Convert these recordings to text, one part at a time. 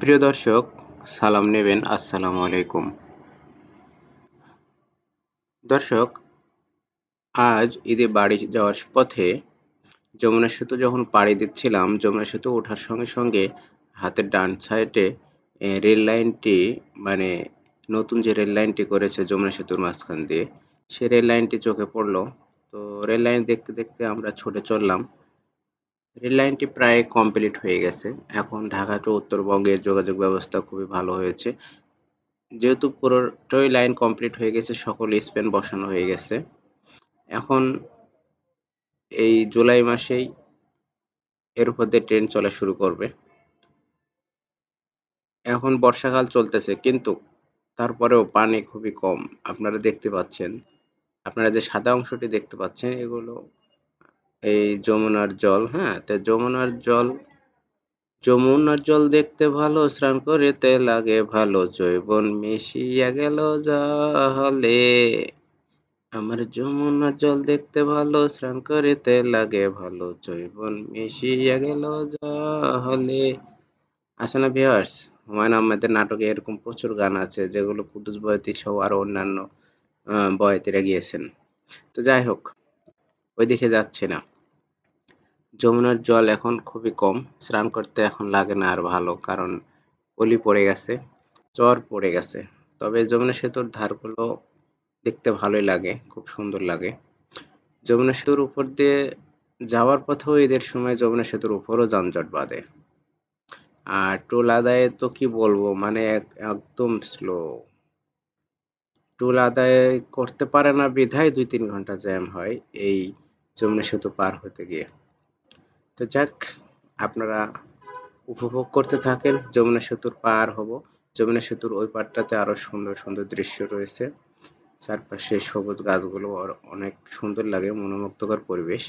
প্রিয় দর্শক, সালাম নেবেন, আসসালামু আলাইকুম। দর্শক, আজ ঈদে বাড়ি যাওয়ার পথে যমুনা সেতু যখন পাড়ি দিচ্ছিলাম, যমুনা সেতু ওঠার সঙ্গে সঙ্গে হাতের ডান সাইডে রেল লাইনটি মানে নতুন যে রেল লাইনটি করেছে যমুনা সেতুর মাঝখান দিয়ে, সে রেল লাইনটি চোখে পড়ল। তো রেল লাইন দেখতে দেখতে আমরা ছুটে চললাম। রেল লাইনটি প্রায় কমপ্লিট হয়ে গেছে। এখন ঢাকা টু উত্তরবঙ্গের যোগাযোগ ব্যবস্থা খুবই ভালো হয়েছে। যেহেতু পুরোটাই লাইন কমপ্লিট হয়ে গেছে, সকল স্পেন বসানো হয়ে গেছে। এখন এই জুলাই মাসেই এর উপর দিয়ে ট্রেন চলা শুরু করবে। এখন বর্ষাকাল চলতেছে, কিন্তু তারপরেও পানি খুবই কম। আপনারা দেখতে পাচ্ছেন, আপনারা যে সাদা অংশটি দেখতে পাচ্ছেন, এগুলো এই যমুনার জল হ্যাঁ? তো যমুনার জল যমুনার জল দেখতে ভালো, স্নান করিতে লাগে ভালো জৈবন মিশিয়া গেল জলে আমার যমুনার জল দেখতে ভালো, স্নান করিতে লাগে ভালো জৈবন মিশিয়া গেল জলে আসে না ভিউয়ার্স হুমায়ুন আহমেদের নাটকে এরকম প্রচুর গান আছে, যেগুলো কুদ্দুস বয়তি সহ আরও অন্যান্য বয়তিরা গিয়েছেন। তো যাই হোক ওই দিকে যাচ্ছে না। যমুনার জল এখন খুবই কম। স্নান করতে এখন লাগে না আর ভালো, কারণ পলি পড়ে গেছে চর পড়ে গেছে। তবে যমুনা সেতুর ধারগুলো দেখতে ভালোই লাগে, খুব সুন্দর লাগে। যমুনা সেতুর উপর দিয়ে যাওয়ার পথেও ঈদের সময় যমুনা সেতুর উপরও যানজট বাঁধে। আর টোল আদায়ে তো কি বলব মানে এক- একদম স্লো টোল আদায় করতে পারে না বিধায় দুই তিন ঘণ্টা জ্যাম হয় এই যমুনা সেতু পার হতে গিয়ে। তো যাক, আপনারা উপভোগ করতে থাকেন। যমুনা সেতুর পার হব। যমুনা সেতুর ওই পারটাতে আরও সুন্দর সুন্দর দৃশ্য রয়েছে। চারপাশে সবুজ গাছগুলো অনেক সুন্দর লাগে, মনোমুগ্ধকর পরিবেশ।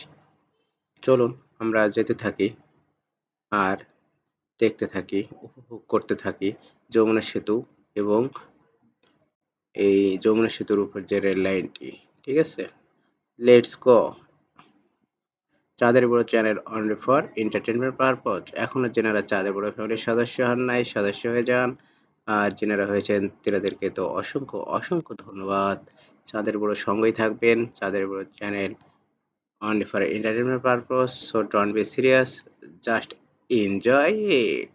চলুন, আমরা যেতে থাকি আর দেখতে থাকি, উপভোগ করতে থাকি যমুনা সেতু এবং এই যমুনা সেতুর উপর যে রেল লাইনটি, ঠিক আছে? লেটস গো চাঁদের বড় channel only for entertainment purpose এখনও যেনারা চাঁদের বড় ফ্যামিলির সদস্য হন নাই, সদস্য হয়ে যান। আর যেনারা হয়েছেন তেনাদেরকে তো অসংখ্য অসংখ্য ধন্যবাদ। চাঁদের বড় সঙ্গেই থাকবেন চাঁদের বড় channel only for entertainment purpose so don't be serious just enjoy it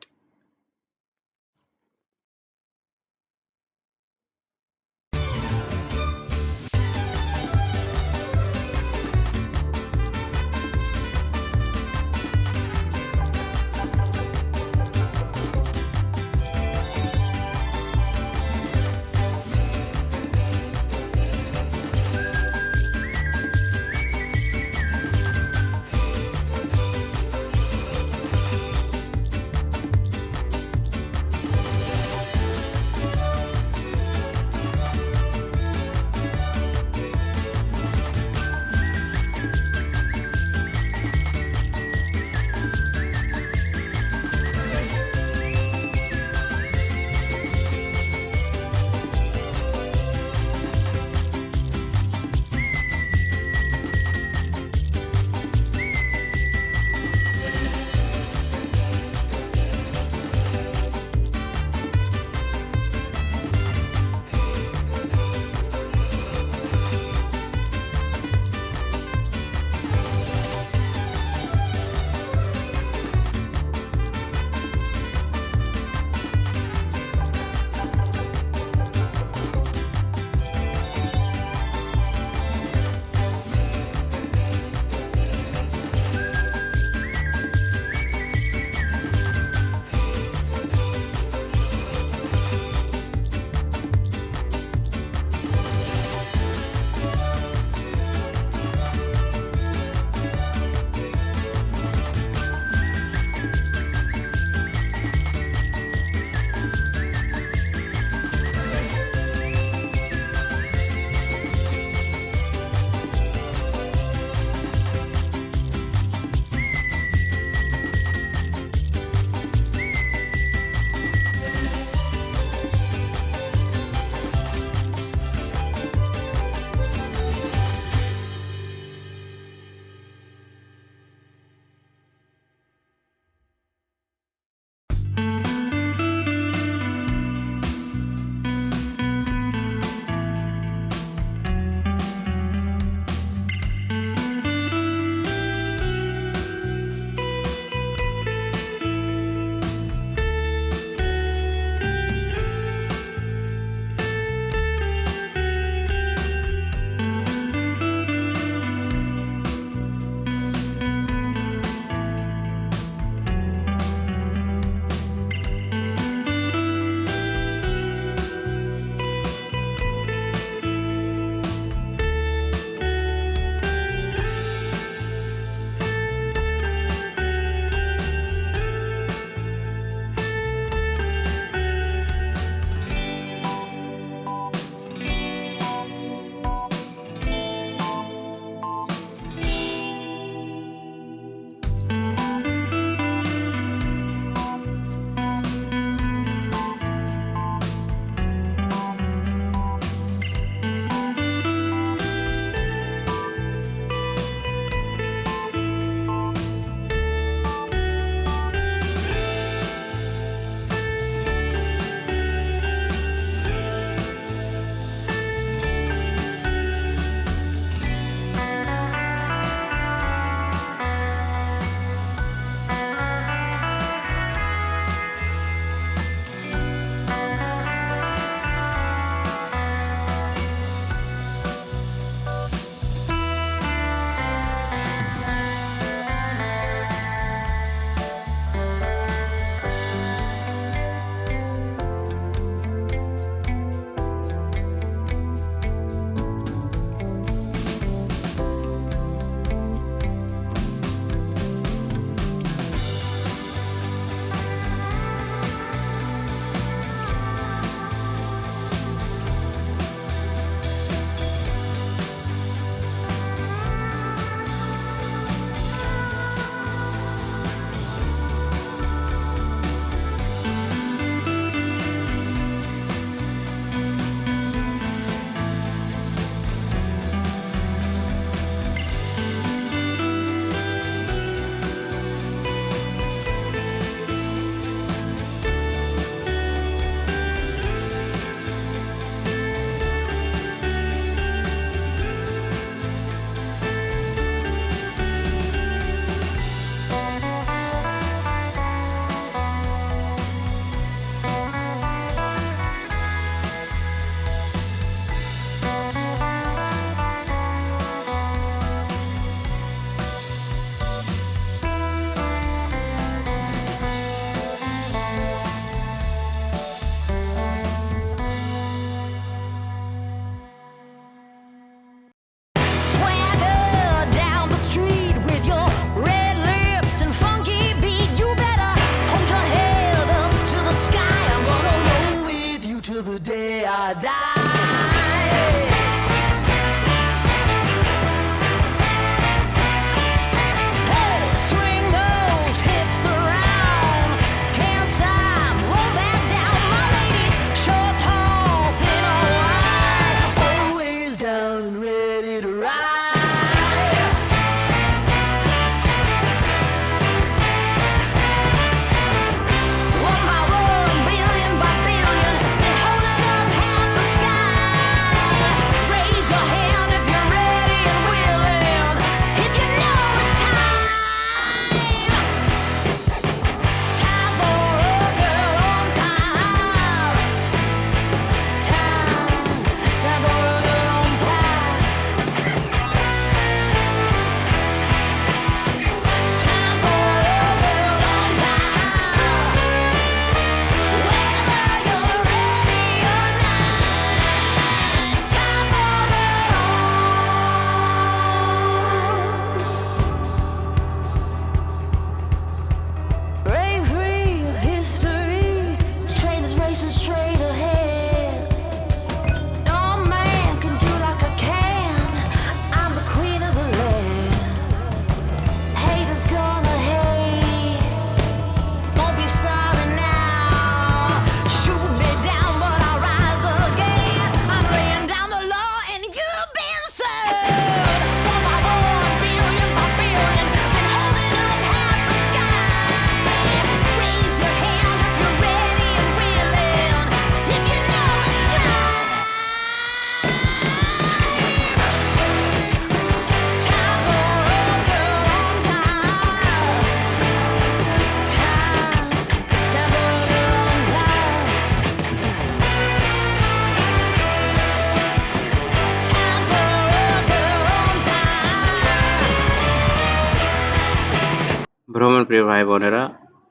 প্রিয় ভাই বোনেরা,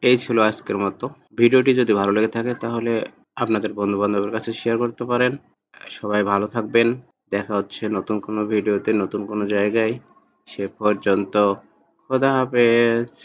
এই ছিল আজকের মতো। ভিডিওটি যদি ভালো লেগে থাকে তাহলে আপনাদের বন্ধু বান্ধবের কাছে শেয়ার করতে পারেন। সবাই ভালো থাকবেন। দেখা হচ্ছে নতুন কোনো ভিডিওতে, নতুন কোনো জায়গায়। সে পর্যন্ত খোদা হাফেজ।